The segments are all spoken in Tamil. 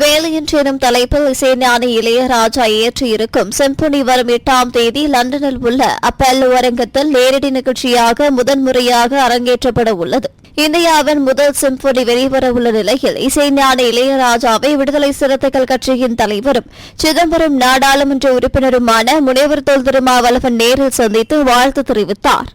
வேலையின்றி எனும் தலைப்பில் இசைஞானி இளையராஜா இயற்றியிருக்கும் செம்புனி வரும் எட்டாம் தேதி லண்டனில் உள்ள அப்பல் அரங்கத்தில் நேரடி நிகழ்ச்சியாக முதன்முறையாக அரங்கேற்றப்பட உள்ளது. இந்தியாவின் முதல் சிம்பொனி வெளிவரவுள்ள நிலையில் இசைஞான இளையராஜாவை விடுதலை சிறுத்தைகள் கட்சியின் தலைவரும் சிதம்பரம் நாடாளுமன்ற உறுப்பினருமான முனைவர் தொல் திருமாவளவன் நேரில் சந்தித்து வாழ்த்து தெரிவித்தார்.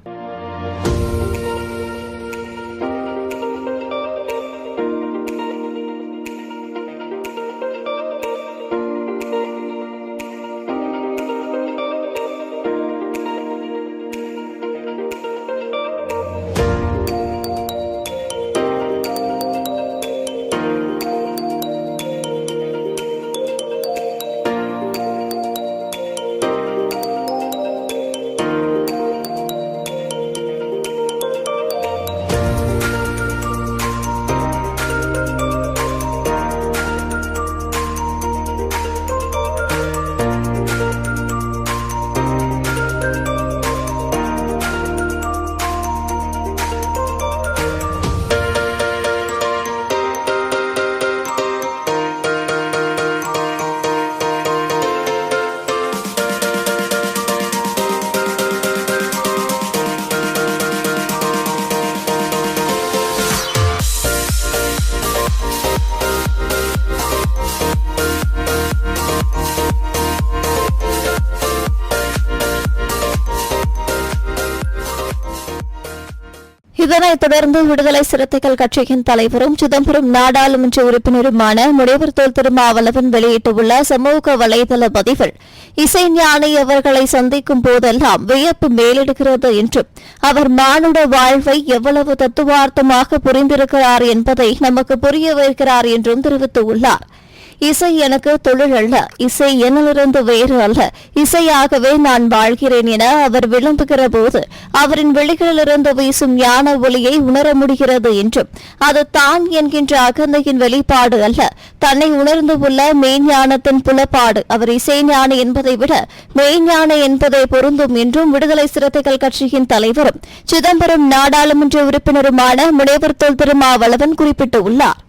இதனைத் தொடர்ந்து விடுதலை சிறுத்தைகள் கட்சியின் தலைவரும் சிதம்பரம் நாடாளுமன்ற உறுப்பினருமான முனைவர் தொல் திருமாவளவன் வெளியிட்டுள்ள சமூக வலைதள பதிவில் இசை ஞானி அவர்களை சந்திக்கும் போதெல்லாம் வியப்பு மேலிடுகிறது என்றும் அவர் மானுட வாழ்வை எவ்வளவு தத்துவார்த்தமாக புரிந்திருக்கிறார் என்பதை நமக்கு புரிய வைக்கிறார் என்றும் தெரிவித்துள்ளார். இசை எனக்கு தொழில் அல்ல இசை என்னிலிருந்து வேறு அல்ல. இசையாகவே நான் வாழ்கிறேன் என அவர் விளம்புகிற போது அவரின் வெளிகளிலிருந்து வீசும் ஞான ஒளியை உணர முடிகிறது என்றும் அது தான் என்கின்ற அகந்தையின் வெளிப்பாடு அல்ல. தன்னை உணர்ந்து உள்ள மெய்ஞானத்தின் புலப்பாடு. அவர் இசைஞானி என்பதை விட மெய்ஞான என்பதை பொருந்தும் என்றும் விடுதலை சிறுத்தைகள் கட்சியின் தலைவரும் சிதம்பரம் நாடாளுமன்ற உறுப்பினருமான முனைவர் தொல் திருமாவளவன் குறிப்பிட்டுள்ளார்.